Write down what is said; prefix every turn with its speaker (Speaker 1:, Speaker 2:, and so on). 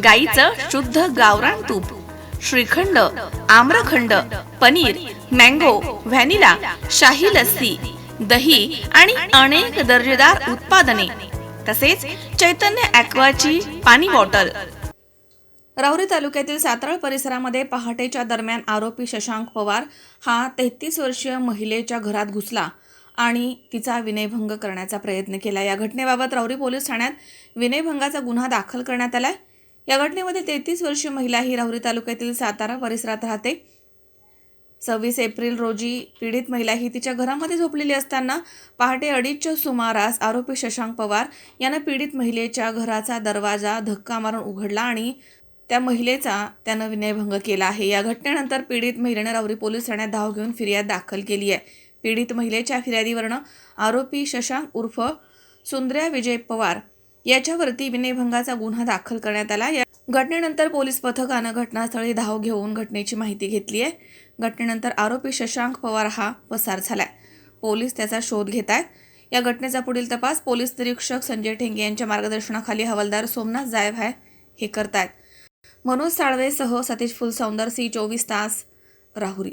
Speaker 1: गाईचं शुद्ध गावरान तूप श्रीखंड आम्रखंड पनीर मँगो व्हॅनिला शाही लस्सी दही आणि अनेक दर्जेदार उत्पादने. तसेच चैतन्य ॲक्वाची पाणी बॉटल. राहुरी तालुक्यातील सातरळ परिसरामध्ये पहाटेच्या दरम्यान आरोपी शशांक पवार हा तेहतीस वर्षीय महिलेच्या घरात घुसला आणि तिचा विनयभंग करण्याचा प्रयत्न केला. या घटनेबाबत राहुरी पोलीस ठाण्यात विनयभंगाचा गुन्हा दाखल करण्यात आलाय. या घटनेमध्ये तेहतीस वर्षीय महिला ही राहुरी तालुक्यातील सातारा परिसरात राहते. सव्वीस एप्रिल रोजी पीडित महिला ही तिच्या घरामध्ये झोपलेली असताना पहाटे अडीचच्या सुमारास आरोपी शशांक पवार यानं पीडित महिलेच्या घराचा दरवाजा धक्का मारून उघडला आणि त्या महिलेचा त्यानं विनयभंग केला आहे. या घटनेनंतर पीडित महिलेनं राहुरी पोलीस ठाण्यात धाव घेऊन फिर्याद दाखल केली आहे. पीडित महिलेच्या फिर्यादीवरनं आरोपी शशांक उर्फ सुंदर्या विजय पवार याच्यावरती विनयभंगाचा गुन्हा दाखल करण्यात आला. या घटनेनंतर पोलीस पथकानं घटनास्थळी धाव घेऊन घटनेची माहिती घेतली आहे. घटनेनंतर आरोपी शशांक पवार हा पसार झालाय. पोलीस त्याचा शोध घेत आहेत या घटनेचा पुढील तपास पोलीस निरीक्षक संजय ठेंगे यांच्या मार्गदर्शनाखाली हवालदार सोमनाथ जायब आहे हे करतायत. मनोज साळवेसह सतीश फुलसौंदर सी चोवीस तास राहुरी.